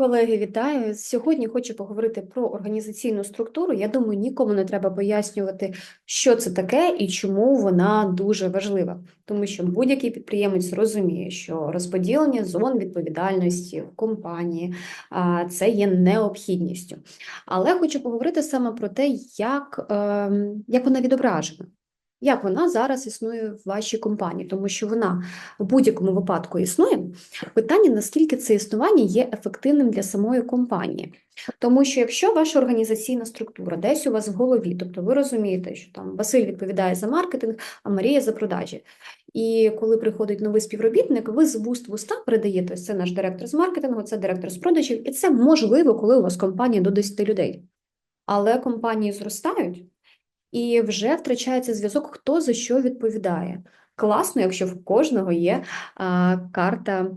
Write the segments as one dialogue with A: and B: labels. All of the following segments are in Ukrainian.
A: Колеги, вітаю! Сьогодні хочу поговорити про організаційну структуру. Я думаю, нікому не треба пояснювати, що це таке і чому вона дуже важлива. Тому що будь-який підприємець розуміє, що розподілення зон відповідальності в компанії це є необхідністю. Але хочу поговорити саме про те, як, ем, як вона відображена. Як вона зараз існує в вашій компанії, тому що вона в будь-якому випадку існує. Питання, наскільки це існування є ефективним для самої компанії. Тому що якщо ваша організаційна структура десь у вас в голові, тобто ви розумієте, що там Василь відповідає за маркетинг, а Марія за продажі. І коли приходить новий співробітник, ви з вуст в уста передаєте це наш директор з маркетингу, це директор з продажів, і це можливо, коли у вас компанія до 10 людей. Але компанії зростають, і вже втрачається зв'язок, хто за що відповідає. Класно, якщо в кожного є а, карта,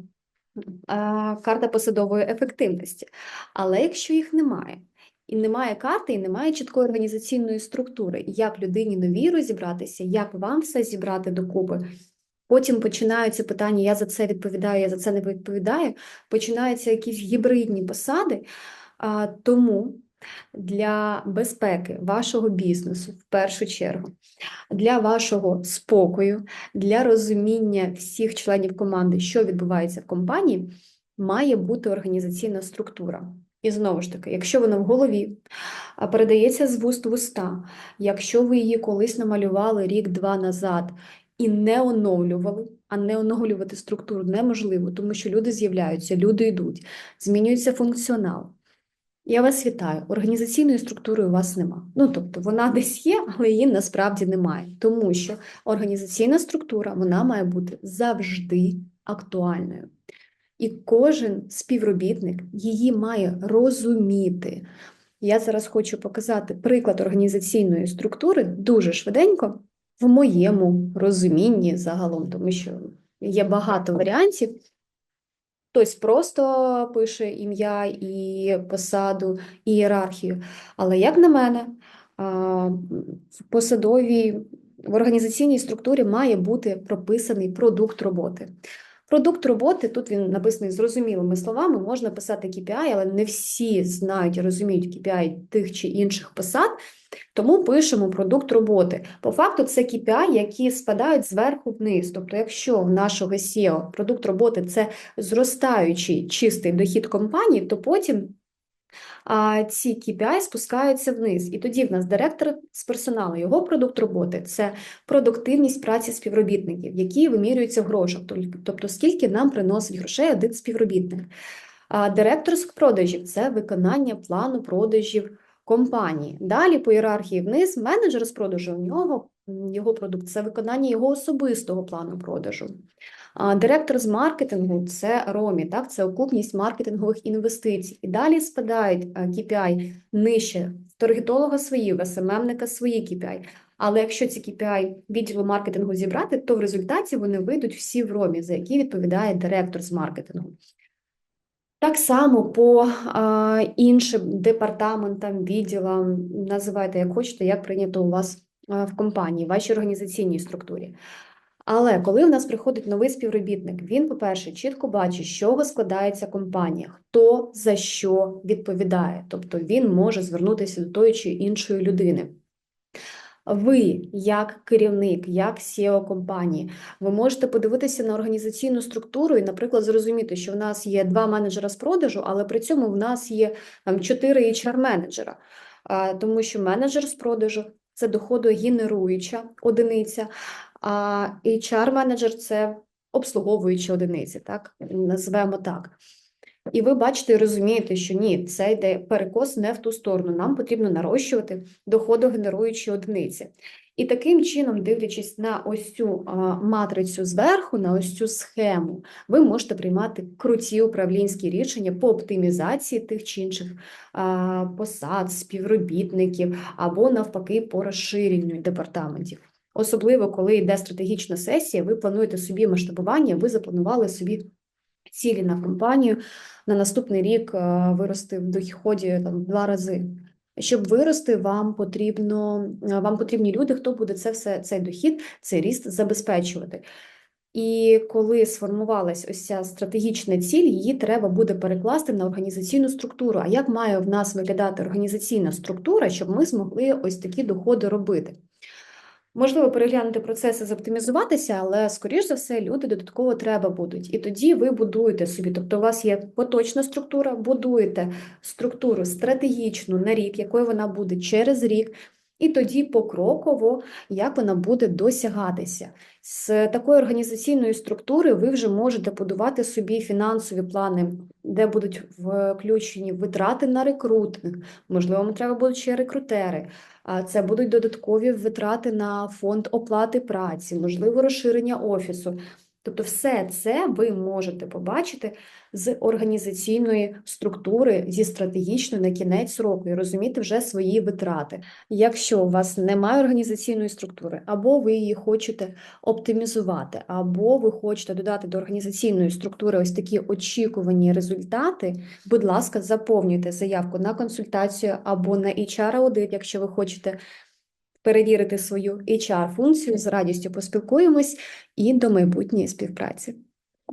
A: карта посадової ефективності. Але якщо їх немає, і немає карти, і немає чіткої організаційної структури, як людині новій розібратися, як вам все зібрати докупи. Потім починаються питання: я за це відповідаю, я за це не відповідаю. Починаються якісь гібридні посади. Тому для безпеки вашого бізнесу в першу чергу, для вашого спокою, для розуміння всіх членів команди, що відбувається в компанії, має бути організаційна структура. І знову ж таки, якщо вона в голові передається з вуст в уста, якщо ви її колись намалювали рік-два назад і не оновлювали, а не оновлювати структуру неможливо, тому що люди з'являються, люди йдуть, змінюється функціонал. Я вас вітаю. Організаційної структури у вас нема. Ну, тобто вона десь є, але її насправді немає. Тому що організаційна структура вона має бути завжди актуальною. І кожен співробітник її має розуміти. Я зараз хочу показати приклад організаційної структури дуже швиденько в моєму розумінні загалом, тому що є багато варіантів. Хтось просто пише ім'я і посаду, і ієрархію. Але, як на мене, в посадовій в організаційній структурі має бути прописаний продукт роботи. Продукт роботи, тут він написаний зрозумілими словами, можна писати KPI, але не всі знають і розуміють KPI тих чи інших посад, тому пишемо продукт роботи. По факту це KPI, які спадають зверху вниз. Тобто, якщо в нашого SEO продукт роботи це зростаючий чистий дохід компанії, то потім а ці KPI спускаються вниз. І тоді в нас директор з персоналу, його продукт роботи це продуктивність праці співробітників, які вимірюються в грошах, тобто скільки нам приносить грошей один співробітник. А директор з продажів це виконання плану продажів компанії. Далі по ієрархії вниз менеджер з продажу у нього його продукт це виконання його особистого плану продажу. А Директор з маркетингу це ромі, так, це окупність маркетингових інвестицій. І далі спадають е, KPI нижче таргетолога свої, в СММника свої KPI. Але якщо ці KPI відділу маркетингу зібрати, то в результаті вони вийдуть всі в ромі, за які відповідає директор з маркетингу. Так само по іншим департаментам, відділам, називайте як хочете, як прийнято у вас в компанії, в вашій організаційній структурі. Але коли в нас приходить новий співробітник, він, по-перше, чітко бачить, з чого складається компанія, хто за що відповідає, тобто він може звернутися до тої чи іншої людини. Ви, як керівник, як SEO компанії, ви можете подивитися на організаційну структуру і, наприклад, зрозуміти, що в нас є два менеджера з продажу, але при цьому в нас є там чотири HR-менеджера, тому що менеджер з продажу це доходогенеруюча одиниця, а HR-менеджер це обслуговуюча одиниці, так назвемо так. І ви бачите і розумієте, що ні, це йде перекос не в ту сторону. Нам потрібно нарощувати доходогенеруючі одиниці. І таким чином, дивлячись на ось цю матрицю зверху, на ось цю схему, ви можете приймати круті управлінські рішення по оптимізації тих чи інших посад, співробітників або навпаки по розширенню департаментів. Особливо, коли йде стратегічна сесія, ви плануєте собі масштабування, ви запланували собі цілі на компанію на наступний рік е, вирости в доході там два рази. Щоб вирости, вам потрібно е, вам потрібні люди, хто буде це все цей дохід, цей ріст забезпечувати. І коли сформувалась ось ця стратегічна ціль, її треба буде перекласти на організаційну структуру. А як має в нас виглядати організаційна структура, щоб ми змогли ось такі доходи робити? Можливо, переглянути процеси, зоптимізуватися, але, скоріш за все, люди додатково треба будуть. І тоді ви будуєте собі. Тобто, у вас є поточна структура, будуєте структуру стратегічну на рік, якою вона буде через рік, і тоді покроково, як вона буде досягатися. З такої організаційної структури ви вже можете будувати собі фінансові плани, де будуть включені витрати на рекрутинг, можливо, треба будуть ще рекрутери. Це будуть додаткові витрати на фонд оплати праці, можливо, розширення офісу. Тобто, все це ви можете побачити з організаційної структури, зі стратегічної на кінець року і розуміти вже свої витрати. Якщо у вас немає організаційної структури, або ви її хочете оптимізувати, або ви хочете додати до організаційної структури ось такі очікувані результати, будь ласка, заповнюйте заявку на консультацію або на HR-аудит, якщо ви хочете перевірити свою HR-функцію. З радістю поспілкуємось і до майбутньої співпраці.